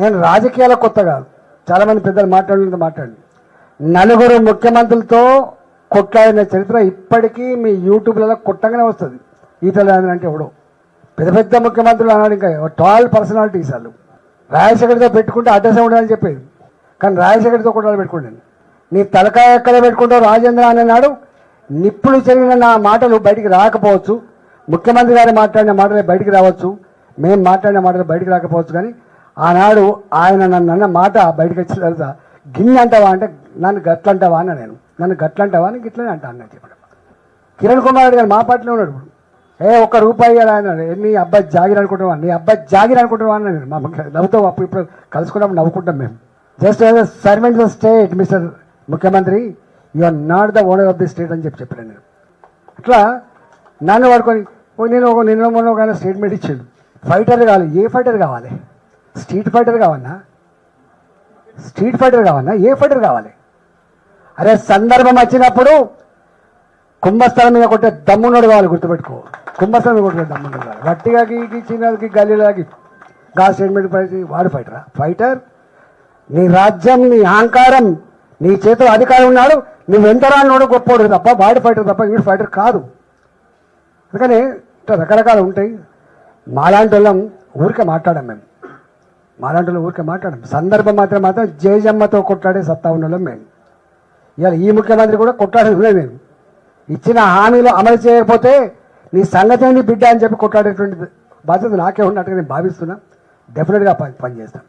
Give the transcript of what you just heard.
నేను రాజకీయాల కొత్త కాదు. చాలామంది పెద్దలు మాట్లాడినంత మాట్లాడి నలుగురు ముఖ్యమంత్రులతో కొట్లాడిన చరిత్ర ఇప్పటికీ మీ యూట్యూబ్లలో కొట్టగానే వస్తుంది. ఈటల అంటే ఎవడో. పెద్ద పెద్ద ముఖ్యమంత్రులు అన్నాడు ఇంకా టాల్ పర్సనాలిటీస్ వాళ్ళు. రాజశేఖర్తో పెట్టుకుంటే అడ్రస్ ఉండాలని చెప్పేది? కానీ రాజశేఖర్తో కొట్టాలి పెట్టుకుంటాను నీ తలకాయ ఎక్కడ పెట్టుకుంటావు రాజేంద్ర అని అన్నాడు. నిప్పులు జరిగిన నా మాటలు బయటికి రాకపోవచ్చు. ముఖ్యమంత్రి గారు మాట్లాడిన మాటలు బయటికి రావచ్చు. మేము మాట్లాడిన మాటలు బయటికి రాకపోవచ్చు కానీ ఆనాడు ఆయన నన్ను అన్న మాట బయటకు వచ్చిన తర్వాత గిన్నె అంటావా అంటే నన్ను గట్లంటావా అన్న నేను. నన్ను గట్లంటావా అని గిట్లనే అంటాను అన్న చెప్పడం. కిరణ్ కుమార్ రెడ్డి గారు మా పార్టీలో ఉన్నాడు ఇప్పుడు. ఏ ఒక్క రూపాయి ఇవ్వాలి ఆయన నీ అబ్బాయి జాగిరి అనుకుంటున్నావా? నీ అబ్బాయి జాగిరి అనుకుంటున్నావా అని నేను. మా ముఖ్య- నవ్వుతాం అప్పుడు ఇప్పుడు కలుసుకున్నప్పుడు నవ్వుకుంటాం మేము. Just servant the state mister ముఖ్యమంత్రి you are not the owner of the state అని చెప్పి చెప్పాను నేను. అట్లా నన్ను పడుకొని నేను ఒక నిన్న మొన్న ఒక స్టేట్మెంట్ ఇచ్చాడు. ఫైటర్ కావాలి. ఏ ఫైటర్ కావాలి? స్ట్రీట్ ఫైటర్ కావన్నా స్ట్రీట్ ఫైటర్ కావన్నా ఏ ఫైటర్ కావాలి? అరే సందర్భం వచ్చినప్పుడు కుంభస్థలం మీద కొట్టే దమ్మున్నాడు కావాలి గుర్తుపెట్టుకో. కుంభస్థలం మీద కొట్టే దమ్మున్నాడు కావాలి. గట్టిగా చిన్నకి గల్లీలాగి గా స్టేట్మెంట్ పైకి వాడు ఫైటరా ఫైటర్ నీ రాజ్యం నీ అహంకారం నీ చేతిలో అధికారం ఉన్నాడు నువ్వు ఎంత రానోడు గొప్పోడు తప్ప వాడి ఫైటర్ తప్ప వీడు ఫైటర్ కాదు. అందుకని ఇట్లా రకరకాలు ఉంటాయి. మాలాంటి వాళ్ళం ఊరికే మాట్లాడాం మేము. మాలాంటి ఊరికే మాట్లాడం సందర్భం మాత్రం మాత్రం జయజమ్మతో కొట్లాడే సత్తా ఉన్న మేము. ఇవాళ ఈ ముఖ్యమంత్రి కూడా కొట్లాడేది మేము. ఇచ్చిన హామీలు అమలు చేయకపోతే నీ సంగతి బిడ్డ అని చెప్పి కొట్లాడేటువంటి బాధ్యత నాకే ఉన్నట్టుగా నేను భావిస్తున్నా. డెఫినెట్గా పని పనిచేస్తాను